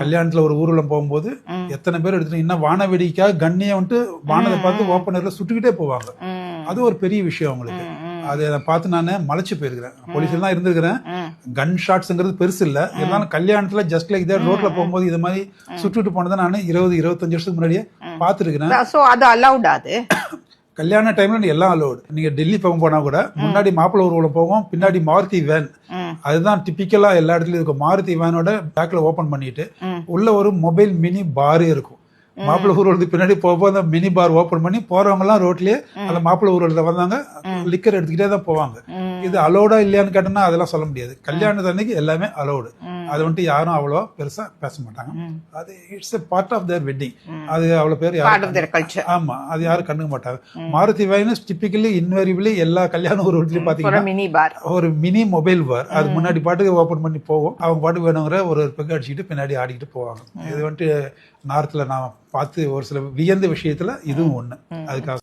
கல்யாணத்துல ஒரு ஊர்வலம் போகும்போது. எத்தனை பேர் எடுத்துட்டு இன்னும் வான வெடிக்காக கண்ணியை வந்துட்டு வானத்தை பார்த்து ஓப்பனர்ல சுட்டுக்கிட்டே போவாங்க. அது ஒரு பெரிய விஷயம் அவங்களுக்கு. அதை நான் பார்த்து நான் மலைச்சு போயிருக்கிறேன். போலீஸ்ல தான் இருந்திருக்கிறேன். கன் ஷாட்ஸ்ங்கிறது பெருசு இல்ல. இருந்தாலும் கல்யாணத்துல ஜஸ்ட் லைக் இதே ரோட்ல போகும்போது இது மாதிரி சுட்டுட்டு போனதை நான் இருபது இருபத்தஞ்சு வருஷத்துக்கு முன்னாடியே பார்த்துருக்கிறேன். கல்யாண டைம்ல எல்லாம் அலோடு நீங்க டெல்லி போக போனா கூட முன்னாடி மாப்பிள்ளை ஊர்வலம் போவோம் பின்னாடி மாருதி வேன். அதுதான் டிப்பிக்கலா எல்லா இடத்துலயும் இருக்கும். மாருதி வேனோட பேக்ல ஓபன் பண்ணிட்டு. உள்ள ஒரு மொபைல் மினி பாரே இருக்கும். மாப்பிள்ளை ஊர்வலத்துக்கு பின்னாடி போகும்போது அந்த மினி பார் ஓபன் பண்ணி போறவங்க எல்லாம் ரோட்லயே அந்த மாப்பிள்ளை ஊர்வலத்துல வந்தாங்க. லிக்கர் எடுத்துக்கிட்டே தான் போவாங்க. இது அலோடா இல்லையான்னு கேட்டோம்னா அதெல்லாம் சொல்ல முடியாது. கல்யாணத்து அன்னைக்கு எல்லாமே அலோடு அது வந்துட்டு யாரும் அவ்வளவா பெருசா பேச மாட்டாங்க. அது it's a part of their wedding அது அவ்வளவு பேர் யாரும் ஆமா. அது யாரும் கண்டுக்க மாட்டாங்க. மாருதி வைனஸ் டிப்பிக்கலி இன்வெரிபிளி எல்லா கல்யாண ஒரு பாத்தீங்கன்னா மினி பார் ஒரு மினி மொபைல் பார் அது முன்னாடி பாட்டுக்கு ஓபன் பண்ணி போவோம். அவங்க பாட்டுக்கு வேணுங்கிற ஒரு பெக் அடிச்சுக்கிட்டு பின்னாடி ஆடிக்கிட்டு போவாங்க. இது வந்துட்டு நார்த்ல நான் பார்த்து ஒரு சில வியந்த விஷயத்துல இதுவும் ஒண்ணு. அதுக்காக